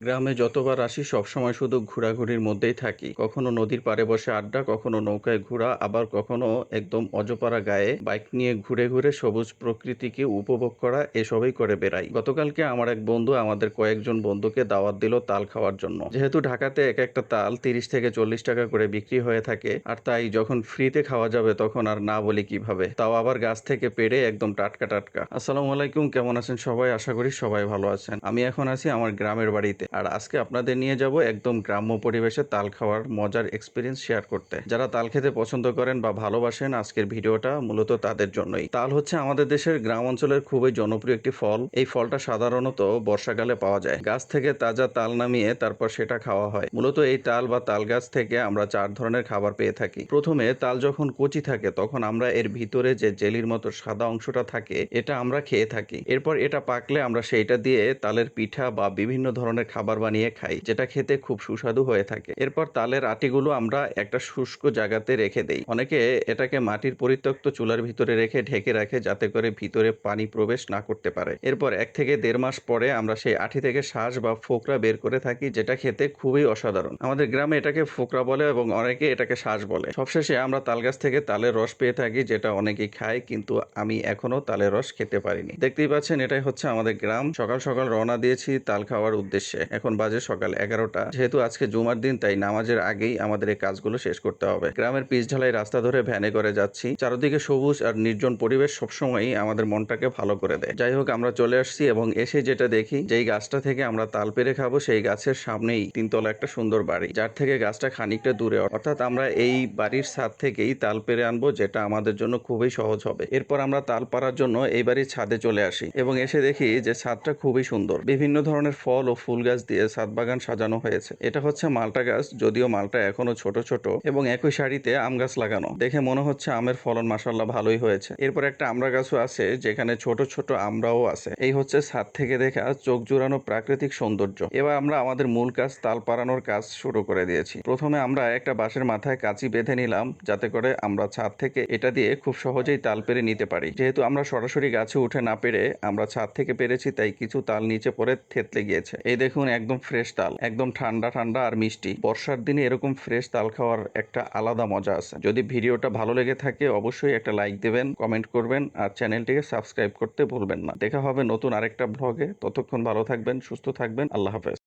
গ্রামে যতবার আসি, সবসময় শুধু ঘোরাঘুরির মধ্যেই থাকি। কখনো নদীর পাড়ে বসে আড্ডা, কখনো নৌকায় ঘোরা, আবার কখনো একদম অজপাড়া গায়ে বাইক নিয়ে ঘুরে ঘুরে সবুজ প্রকৃতিকে উপভোগ করা, এসবই করে বেড়াই। গতকালকে আমার এক বন্ধু আমাদের কয়েকজন বন্ধুকে দাওয়াত দিল তাল খাওয়ার জন্য। যেহেতু ঢাকাতে এক একটা তাল তিরিশ থেকে চল্লিশ টাকা করে বিক্রি হয়ে থাকে, আর তাই যখন ফ্রিতে খাওয়া যাবে তখন আর না বলি কীভাবে। তাও আবার গাছ থেকে পেড়ে একদম টাটকা টাটকা। আসসালামু আলাইকুম, কেমন আছেন সবাই? আশা করি সবাই ভালো আছেন। আমি এখন আছি আমার গ্রামের বাড়িতে। আর আজকে আপনাদের নিয়ে যাব একদম গ্রাম্য পরিবেশে তাল খাওয়ার মজার এক্সপিরিয়েন্স শেয়ার করতে। যারা তাল খেতে পছন্দ করেন বা ভালোবাসেন, আজকের ভিডিওটা মূলত তাদের জন্যই। তাল হচ্ছে আমাদের দেশের গ্রাম অঞ্চলের খুবই জনপ্রিয় একটি ফল। এই ফলটা সাধারণত বর্ষাকালে পাওয়া যায়। গাছ থেকে তাজা তাল নামিয়ে তারপর সেটা খাওয়া হয়। মূলত এই তাল বা তাল গাছ থেকে আমরা চার ধরনের খাবার পেয়ে থাকি। প্রথমে তাল যখন কচি থাকে, তখন আমরা এর ভিতরে যে জেলির মতো সাদা অংশটা থাকে, এটা আমরা খেয়ে থাকি। এরপর এটা পাকলে আমরা সেইটা দিয়ে তালের পিঠা বা বিভিন্ন ধরনের খাবার বানিয়ে খাই, যেটা খেতে খুব সুস্বাদু হয়ে থাকে। এরপর তালের আটিগুলো আমরা একটা শুষ্ক জায়গাতে রেখে দেই। অনেকে এটাকে মাটির পরিত্যক্ত চুলার ভিতরে রেখে ঢেকে রাখে, যাতে করে ভিতরে পানি প্রবেশ না করতে পারে। এরপর এক থেকে দেড় মাস পরে আমরা সেই আঠি থেকে শ্বাস বা ফোকরা বের করে থাকি, যেটা খেতে খুবই অসাধারণ। আমাদের গ্রামে এটাকে ফোকরা বলে এবং অনেকে এটাকে শ্বাস বলে। সবশেষে আমরা তাল গাছ থেকে তালের রস পেয়ে থাকি, যেটা অনেকেই খায়, কিন্তু আমি এখনও তালের রস খেতে পারিনি। দেখতেই পাচ্ছেন, এটাই হচ্ছে আমাদের গ্রাম। সকাল সকাল রওনা দিয়েছি তাল খাওয়ার উদ্দেশ্যে। এখন বাজে সকাল এগারোটা। যেহেতু আজকে জুমার দিন, তাই নামাজের আগেই আমাদের এই কাজগুলো শেষ করতে হবে। গ্রামের পিচ ঢালাই রাস্তা ধরে ভ্যানে করে যাচ্ছি। চারদিকে সবুজ আর নির্জন পরিবেশ সবসময়ই আমাদের মনটাকে ভালো করে দেয়। যাই হোক, আমরা চলে আসছি এবং এসে যেটা দেখি, যেই গাছটা থেকে আমরা তাল পেরে খাব, সেই গাছের সামনেই তিনতলা একটা সুন্দর বাড়ি, যার থেকে গাছটা খানিকটা দূরে। অর্থাৎ আমরা এই বাড়ির ছাদ থেকেই তাল পেরে আনব, যেটা আমাদের জন্য খুবই সহজ হবে। এরপর আমরা তাল পাড়ার জন্য এই বাড়ির ছাদে চলে আসি এবং এসে দেখি যে ছাদটা খুবই সুন্দর। বিভিন্ন ধরনের ফল ও ফুল গাছ দিয়ে ছাদ বাগান সাজানো হয়েছে। এটা হচ্ছে মালটা গাছ, যদিও মালটা এখনও ছোট ছোট এবং একই সারিতে আম গাছ লাগানো। দেখে মনে হচ্ছে আমের ফলন মাসাল্লাহ ভালোই হয়েছে। এরপর একটা আমড়া গাছও আছে, যেখানে ছোট ছোট আমরাও আছে। এই হচ্ছে ছাদ থেকে দেখা চোখ জুড়ানো প্রাকৃতিক সৌন্দর্য। এবার আমরা আমাদের মূল কাজ তাল পাড়ানোর কাজ শুরু করে দিয়েছি। প্রথমে আমরা একটা বাঁশের মাথায় কাঁচি বেঁধে নিলাম, যাতে করে আমরা ছাদ থেকে এটা দিয়ে খুব সহজেই তাল পেরে নিতে পারি। যেহেতু আমরা সরাসরি গাছে উঠে না পেরে আমরা ছাদ থেকে পেরেছি, তাই কিছু তাল নিচে পড়ে থেতলে গিয়েছে। এই দেখুন, একদম ফ্রেশ তাল, একদম ঠান্ডা ঠান্ডা আর মিষ্টি। বর্ষার দিনে এরকম ফ্রেশ তাল খাওয়ার একটা আলাদা মজা আছে। যদি ভিডিওটা ভালো লেগে থাকে, অবশ্যই একটা লাইক দেবেন কমেন্ট করবেন আর চ্যানেলটিকে সাবস্ক্রাইব করতে ভুলবেন না। দেখা হবে নতুন আরেকটা ব্লগে ততক্ষণ ভালো থাকবেন, সুস্থ থাকবেন। আল্লাহ হাফেজ।